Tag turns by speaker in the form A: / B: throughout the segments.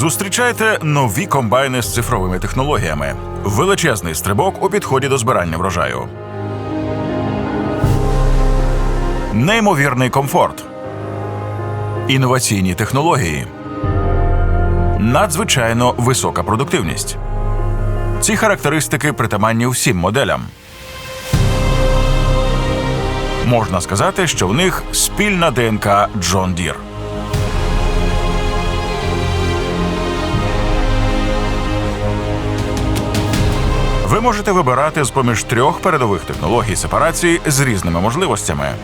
A: Зустрічайте нові комбайни з цифровими технологіями. Величезний стрибок у підході до збирання врожаю. Неймовірний комфорт. Інноваційні технології. Надзвичайно висока продуктивність. Ці характеристики притаманні всім моделям. Можна сказати, що в них спільна ДНК Джон Дір. Ви можете вибирати з поміж трьох передових технологій сепарації з різними можливостями.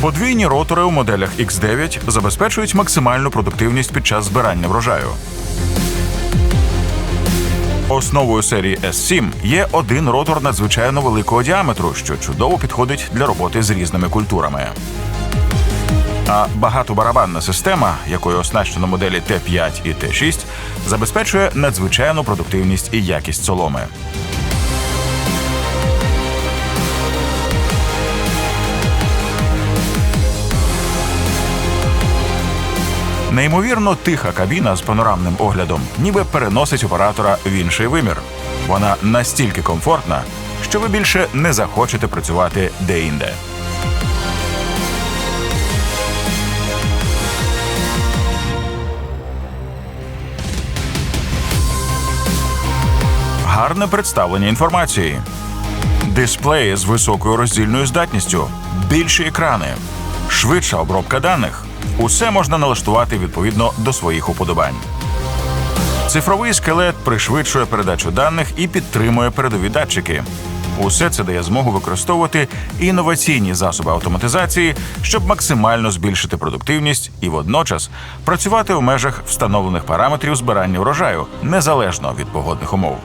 A: Подвійні ротори у моделях X9 забезпечують максимальну продуктивність під час збирання врожаю. Основою серії S7 є один ротор надзвичайно великого діаметру, що чудово підходить для роботи з різними культурами. А багатобарабанна система, якою оснащено моделі Т5 і Т6, забезпечує надзвичайну продуктивність і якість соломи. Неймовірно тиха кабіна з панорамним оглядом, ніби переносить оператора в інший вимір. Вона настільки комфортна, що ви більше не захочете працювати де-інде. Гарне представлення інформації. Дисплеї з високою роздільною здатністю, більші екрани, швидша обробка даних. Усе можна налаштувати відповідно до своїх уподобань. Цифровий скелет пришвидшує передачу даних і підтримує передові датчики. Усе це дає змогу використовувати інноваційні засоби автоматизації, щоб максимально збільшити продуктивність і водночас працювати у межах встановлених параметрів збирання врожаю незалежно від погодних умов.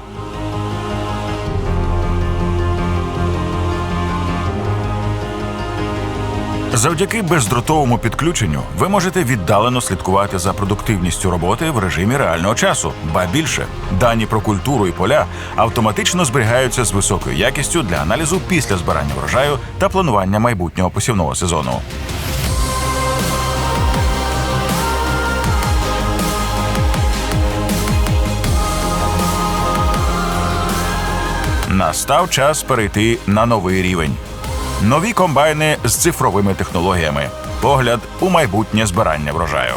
A: Завдяки бездротовому підключенню ви можете віддалено слідкувати за продуктивністю роботи в режимі реального часу. Ба більше дані про культуру і поля автоматично зберігаються з високою якістю для аналізу після збирання врожаю та планування майбутнього посівного сезону. Настав час перейти на новий рівень. Нові комбайни з цифровими технологіями. Погляд у майбутнє збирання врожаю.